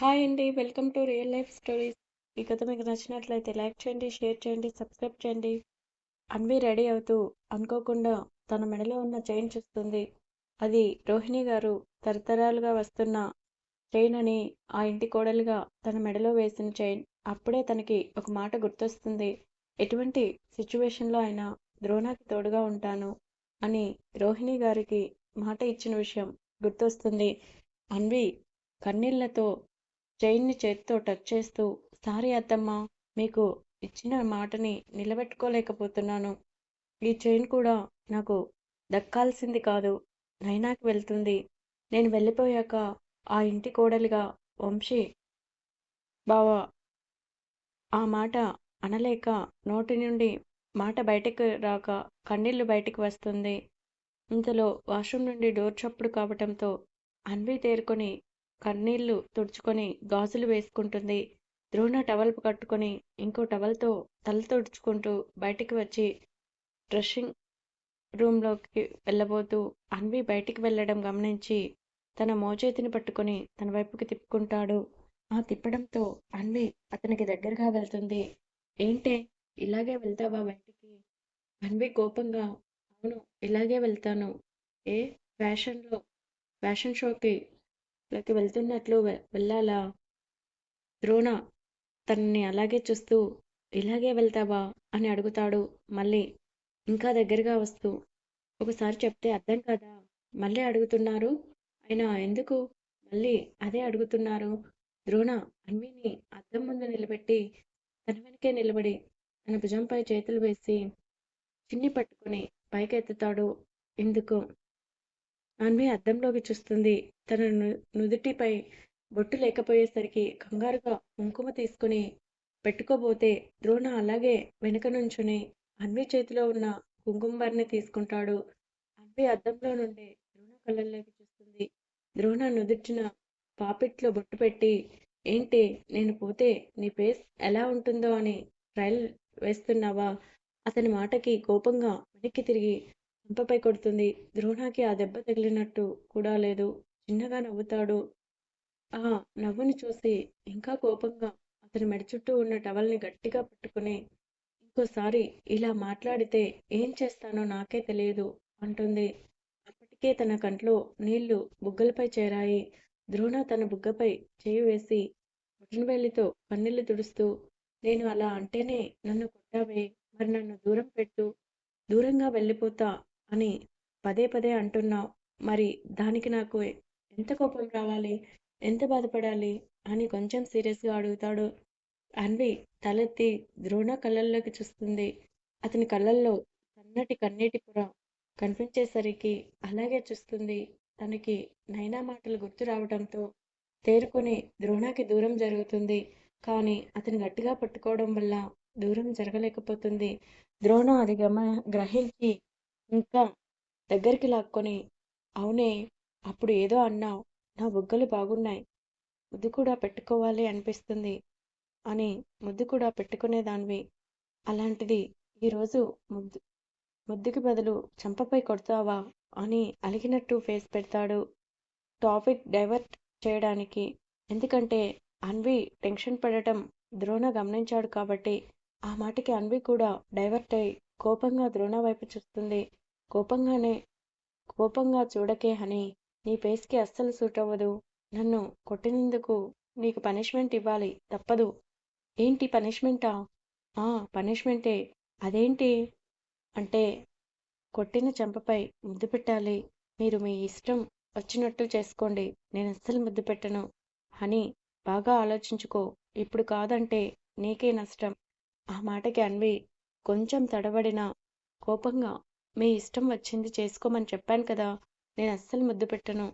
Hi అండి welcome to real life stories ఈ కథ మీకు నచ్చినట్లయితే లైక్ చేయండి షేర్ చేయండి సబ్స్క్రైబ్ చేయండి. అన్వి రెడీ అవుతూ అనుకోకుండా తన మెడలో ఉన్న చైన్ చూస్తుంది. అది రోహిణి గారు తరతరాలుగా వస్తున్న చైన్ అని ఆ ఇంటి కోడలుగా తన మెడలో వేసిన చైన్. అప్పుడే తనకి ఒక మాట గుర్తొస్తుంది. ఎటువంటి సిచ్యువేషన్లో అయినా ద్రోణాకి తోడుగా ఉంటాను అని రోహిణి గారికి మాట ఇచ్చిన విషయం గుర్తొస్తుంది. అన్వి కన్నీళ్ళతో చైన్ని చేత్తో టచ్ చేస్తూ సారీ అత్తమ్మ మీకు ఇచ్చిన మాటని నిలబెట్టుకోలేకపోతున్నాను. ఈ చైన్ కూడా నాకు దక్కాల్సింది కాదు. నైనాకి వెళ్తుంది. నేను వెళ్ళిపోయాక ఆ ఇంటి కోడలిగా వంశీ బావా ఆ మాట అనలేక నోటి నుండి మాట బయటకు రాక కన్నీళ్ళు బయటికి వస్తుంది. ఇంతలో వాష్రూమ్ నుండి డోర్ చప్పుడు కావటంతో అన్వి తేరుకొని కన్నీళ్ళు తుడుచుకొని గాజులు వేసుకుంటుంది. ద్రోణ టవల్ కట్టుకొని ఇంకో టవల్తో తల తుడుచుకుంటూ బయటికి వచ్చి డ్రెస్సింగ్ రూమ్లోకి వెళ్ళబోతూ అన్వి బయటికి వెళ్ళడం గమనించి తన మోచేతిని పట్టుకొని తన వైపుకి తిప్పుకుంటాడు. ఆ తిప్పడంతో అన్వి అతనికి దగ్గరగా వెళ్తుంది. ఏంటే? ఇలాగే వెళ్తావా బయటికి? అన్వి కోపంగా అవును ఇలాగే వెళ్తాను. ఏ? ఫ్యాషన్లో ఫ్యాషన్ షోకి లోకి వెళ్తున్నట్లు వెళ్ళాలా? ద్రోణ తనని అలాగే చూస్తూ ఇలాగే వెళ్తావా? అని అడుగుతాడు మళ్ళీ. ఇంకా దగ్గరగా వస్తూ ఒకసారి చెప్తే అర్థం కదా? మళ్ళీ అడుగుతున్నారు. అయినా ఎందుకు? మళ్ళీ అదే అడుగుతున్నారు. ద్రోణ అన్విని అద్దం ముందు నిలబెట్టి తన వెనకే నిలబడి తన భుజంపై చేతులు వేసి చిన్ని పట్టుకుని పైకెత్తుతాడు. ఎందుకు? అన్వి అద్దంలోకి చూస్తుంది. తన నుదుటిపై బొట్టు లేకపోయేసరికి కంగారుగా కుంకుమ తీసుకుని పెట్టుకోబోతే ద్రోణ అలాగే వెనుక నుంచుని అన్వి చేతిలో ఉన్న కుంకుమని తీసుకుంటాడు. అన్వి అద్దంలో నుండి ద్రోణ కళ్ళల్లోకి చూస్తుంది. ద్రోణ నుదుటిన పాపిట్లో బొట్టు పెట్టి ఏంటి నేను పోతే నీ ఫేస్ ఎలా ఉంటుందో అని ట్రయల్ వేస్తున్నావా? అతని మాటకి కోపంగా వెనక్కి తిరిగి చెంపపై కొడుతుంది. ద్రోణాకి ఆ దెబ్బ తగిలినట్టు కూడా లేదు. చిన్నగా నవ్వుతాడు. ఆ నవ్వుని చూసి ఇంకా కోపంగా అతని మెడ చుట్టూ ఉన్న టవల్ని గట్టిగా పట్టుకుని ఇంకోసారి ఇలా మాట్లాడితే ఏం చేస్తానో నాకే తెలియదు అంటుంది. అప్పటికే తన కంట్లో నీళ్ళు బుగ్గలపై చేరాయి. ద్రోణ తన బుగ్గపై చేయి వేసి బొటనవేలితో కన్నీళ్ళు తుడుస్తూ నేను అలా అంటేనే నన్ను కొట్టావే. మరి నన్ను దూరం పెట్టు. దూరంగా వెళ్ళిపోతా. అని పదే పదే అంటున్నావు. మరి దానికి నాకు ఎంత కోపం రావాలి? ఎంత బాధపడాలి? అని కొంచెం సీరియస్గా అడుగుతాడు. అన్వి తలెత్తి ద్రోణ కళ్ళల్లోకి చూస్తుంది. అతని కళ్ళల్లో సన్నటి కన్నీటి పొర కనిపించేసరికి అలాగే చూస్తుంది. తనకి నైనా మాటలు గుర్తు రావడంతో తేరుకొని ద్రోణకి దూరం జరుగుతుంది. కానీ అతను గట్టిగా పట్టుకోవడం వల్ల దూరం జరగలేకపోతుంది. ద్రోణ అది గమ గ్రహించి ఇంకా దగ్గరికి లాక్కొని అవునే అప్పుడు ఏదో అన్నావు. నా బుగ్గలు బాగున్నాయి. ముద్దు కూడా పెట్టుకోవాలి అనిపిస్తుంది అని ముద్దు కూడా పెట్టుకునేదానివి. అలాంటిది ఈరోజు ముద్దు ముద్దుకి బదులు చంపపై కొడతావా అని అలిగినట్టు ఫేస్ పెడతాడు టాపిక్ డైవర్ట్ చేయడానికి. ఎందుకంటే అన్వి టెన్షన్ పడటం ద్రోణ గమనించాడు కాబట్టి ఆ మాటకి అన్వి కూడా డైవర్ట్ అయి కోపంగా ద్రోణ వైపు చూస్తుంది. కోపంగానే కోపంగా చూడకే హనీ నీ ఫేస్కి అస్సలు సూట్ అవ్వదు. నన్ను కొట్టినందుకు నీకు పనిష్మెంట్ ఇవ్వాలి. తప్పదు. ఏంటి పనిష్మెంటా? ఆ పనిష్మెంటే. అదేంటి? అంటే కొట్టిన చెంపపై ముద్దు పెట్టాలి. మీరు మీ ఇష్టం వచ్చినట్టు చేసుకోండి. నేను అస్సలు ముద్దు పెట్టను. అని బాగా ఆలోచించుకో. ఇప్పుడు కాదంటే నీకే నష్టం. ఆ మాటకి అన్వి కొంచెం తడబడిన కోపంగా మీ ఇష్టం వచ్చింది చేసుకోమని చెప్పాను కదా నేను అస్సలు ముద్దు పెట్టను.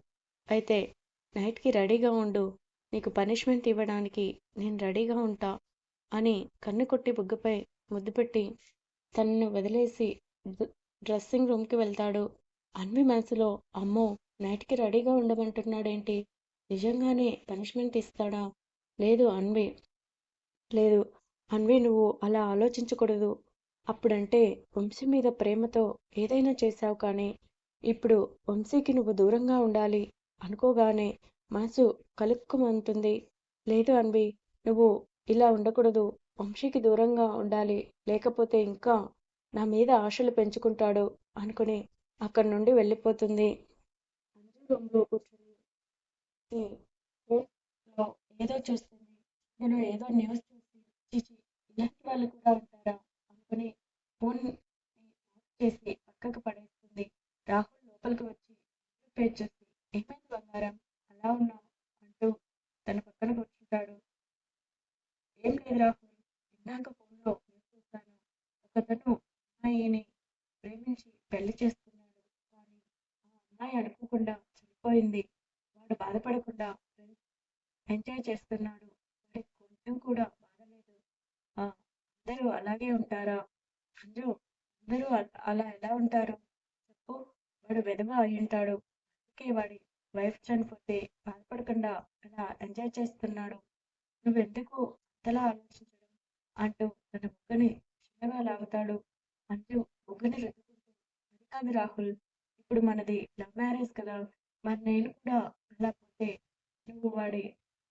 అయితే నైట్కి రెడీగా ఉండు నీకు పనిష్మెంట్ ఇవ్వడానికి నేను రెడీగా ఉంటా అని కన్ను కొట్టి బుగ్గపై ముద్దు పెట్టి తనను వదిలేసి డ్రెస్సింగ్ రూమ్కి వెళ్తాడు. అన్వి మనసులో అమ్మో నైట్కి రెడీగా ఉండమంటున్నాడేంటి? నిజంగానే పనిష్మెంట్ ఇస్తాడా? లేదు అన్వి లేదు అన్వి నువ్వు అలా ఆలోచించకూడదు. అప్పుడంటే వంశీ మీద ప్రేమతో ఏదైనా చేశావు కానీ ఇప్పుడు వంశీకి నువ్వు దూరంగా ఉండాలి అనుకోగానే మనసు కలుక్కుమంటుంది. లేదు అన్వి నువ్వు ఇలా ఉండకూడదు. వంశీకి దూరంగా ఉండాలి. లేకపోతే ఇంకా నా మీద ఆశలు పెంచుకుంటాడు అనుకుని అక్కడి నుండి వెళ్ళిపోతుంది. ఏదో చూస్తుంది. నేను ఏదో న్యూస్ చూసి ఇలాంటి వాళ్ళు కూడా ఉంటారా? అనుకుని ఫోన్ చేసి పక్కకు పడేస్తుంది. రాహుల్ లోపలికి వచ్చి పేరు ఏమైంది బంగారం? అలా ఉన్నావు? అంటూ తన పక్కన కూర్చుంటాడు ఏం లేదు రాహుల్ ఇందాక ఫోన్లో చూస్తాను ఒకతను అమ్మాయిని ప్రేమించి పెళ్ళి చేస్తున్నాడు. కానీ ఆ అమ్మాయి అనుకోకుండా చనిపోయింది. వాడు బాధపడకుండా ఎంజాయ్ చేస్తున్నాడు. వాడికి కొంచెం కూడా అందరూ అలాగే ఉంటారా? అంజు అందరూ అలా ఎలా ఉంటారు? చెప్పు. వాడు విధవ అయి ఉంటాడు. అందుకే వాడి వైఫ్ చనిపోతే బాధపడకుండా అలా ఎంజాయ్ చేస్తున్నాడు. నువ్వెందుకు అంతలా ఆలోచించడం? అంటూ తన బుగ్గని చిన్నగా లాగుతాడు అంటూ బుగ్గని రుద్దుకుంటూ అది కాదు రాహుల్. ఇప్పుడు మనది లవ్ మ్యారేజ్ కదా. మరి నేను కూడా అలా పోతే నువ్వు వాడి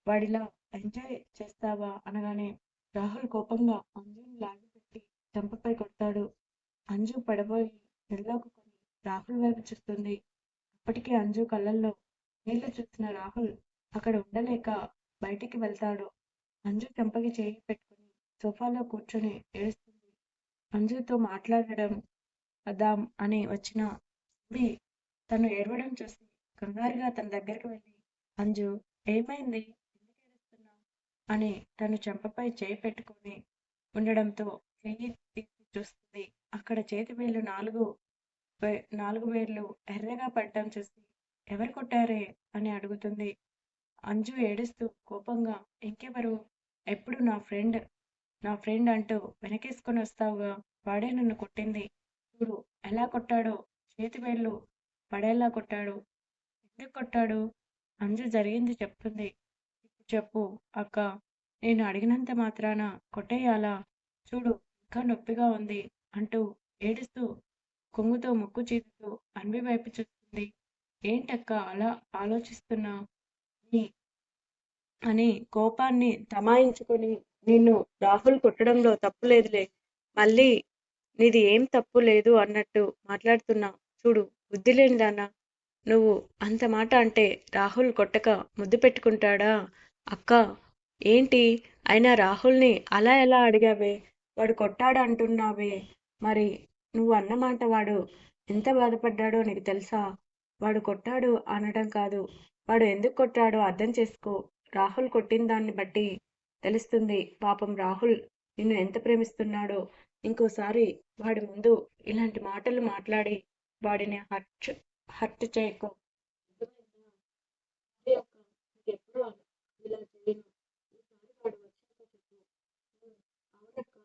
వాడిలా ఎంజాయ్ చేస్తావా? అనగానే రాహుల్ కోపంగా అంజుని లాగిపెట్టి చెంపపై కొడతాడు. అంజు పడబోయి నిలదొక్కుని రాహుల్ వైపు చూస్తుంది. అప్పటికే అంజు కళ్ళల్లో నీళ్ళు చూసిన రాహుల్ అక్కడ ఉండలేక బయటికి వెళ్తాడు. అంజు చెంపకి చేయి పెట్టుకుని సోఫాలో కూర్చొని ఏడుస్తుంది. అంజుతో మాట్లాడడం వద్దాం అని వచ్చిన సుబ్బి తను ఏడవడం చూసి కంగారుగా తన దగ్గరికి వెళ్ళి అంజు ఏమైంది? అని తను చెంపపై చేయి పెట్టుకొని ఉండడంతో చెయ్యి తీసి చూస్తుంది. అక్కడ చేతి వేళ్ళు నాలుగు నాలుగు వేళ్ళు ఎర్రగా పడటం చూసి ఎవరు కొట్టారే అని అడుగుతుంది. అంజు ఏడుస్తూ కోపంగా ఇంకెవరు? ఎప్పుడు నా ఫ్రెండ్ నా ఫ్రెండ్ అంటూ వెనకేసుకొని వస్తావుగా? వాడే నన్ను కొట్టింది. చూడు ఎలా కొట్టాడో? చేతి వేళ్ళు పడేలా కొట్టాడు. ఎందుకు కొట్టాడు? అంజు జరిగింది చెప్తుంది. చెప్పు అక్క. నేను అడిగినంత మాత్రాన కొట్టేయాలా? చూడు ఇంకా నొప్పిగా ఉంది అంటూ ఏడుస్తూ కొంగుతో ముక్కు చీదుతూ అన్వి వైపు చూస్తుంది. ఏంటక్క అలా ఆలోచిస్తున్నా? అని కోపాన్ని తమాయించుకొని నిన్ను రాహుల్ కొట్టడంలో తప్పు లేదులే. మళ్ళీ నీది ఏం తప్పు లేదు అన్నట్టు మాట్లాడుతున్నా. చూడు బుద్ధి లేనిదానా? నువ్వు అంత మాట అంటే రాహుల్ కొట్టక ముద్దు పెట్టుకుంటాడా? అక్క ఏంటి? అయినా రాహుల్ని అలా ఎలా అడిగావే? వాడు కొట్టాడు అంటున్నావే. మరి నువ్వు అన్నమాట వాడు. ఎంత బాధపడ్డాడో నీకు తెలుసా? వాడు కొట్టాడు అనడం కాదు. వాడు ఎందుకు కొట్టాడో అర్థం చేసుకో. రాహుల్ కొట్టిన దాన్ని బట్టి తెలుస్తుంది పాపం రాహుల్ నిన్ను ఎంత ప్రేమిస్తున్నాడో. ఇంకోసారి వాడి ముందు ఇలాంటి మాటలు మాట్లాడి వాడిని హర్ట్ హర్ట్ చేయకు అర్థమైందా? అదే అక్క, ఇంకెప్పుడు అలా ఇలా చేయను. ఈసారి వాడు వచ్చాక చెప్పు. ఉమ్, అవునక్క,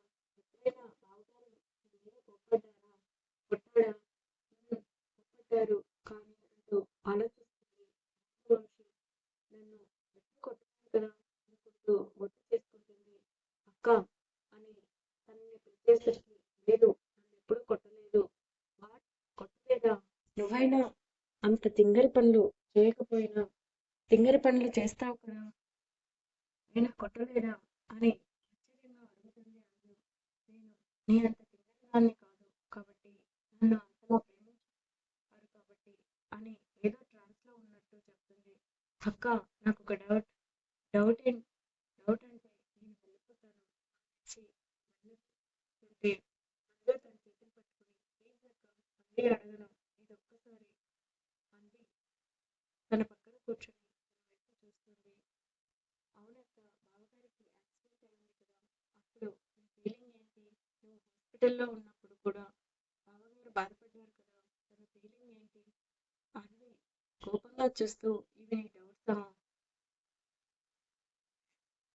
ఎప్పుడైనా బావగారు నీ మీద కోప్పడ్డారా? కొట్టాడా? ఉమ్, కోప్పడ్డారు కానీ అంటూ ఆలోచిస్తుంది వంశీ నన్ను ఎప్పుడు కొట్టలేదు కదా అనుకుంటూ గుర్తు చేసుకుంటుంది అక్క అని తనని పిలిచేసరికి లేదు నన్ను ఎప్పుడు కొట్టలేదు వాట్ కొట్టలేదా నువ్వైనా అంత తింగరి పనులు చేయకపోయినా తింగరి పనులు చేస్తావు కదా నేను కొట్టలేదా అని ఆశ్చర్యంగా అడుగుతుంది అంజు నేను నీ అంత తింగరిదాన్ని కాదు కాబట్టి నన్ను అంతలా ప్రేమించారు కాబట్టి అని ఏదో ట్రాన్స్లో ఉన్నట్టు చెప్తుంది. అక్క నాకు ఒక డౌట్ డౌట్ ఏంటి డౌట్ అంటే నేను వెళ్ళిపోతాను అనేసి వెళ్ళిపోతుంటే అందరూ తన చేతులు పట్టుకుని ప్లీజ్ అక్క మళ్ళీ అడగను ఇది ఒక్కసారి అంది తన పక్కన కూర్చొని తన వైపు చూస్తుంది అవునక్క బావగారికి యాక్సిడెంట్ అయింది కదా అప్పుడు నీ ఫీలింగ్ ఏంటి నువ్వు హాస్పిటల్లో ఉన్నప్పుడు కూడా బావగారు బాధపడ్డారు కదా తన ఫీలింగ్ ఏంటి? అని కోపంగా చూస్తూ ఇవి నీ డౌట్సా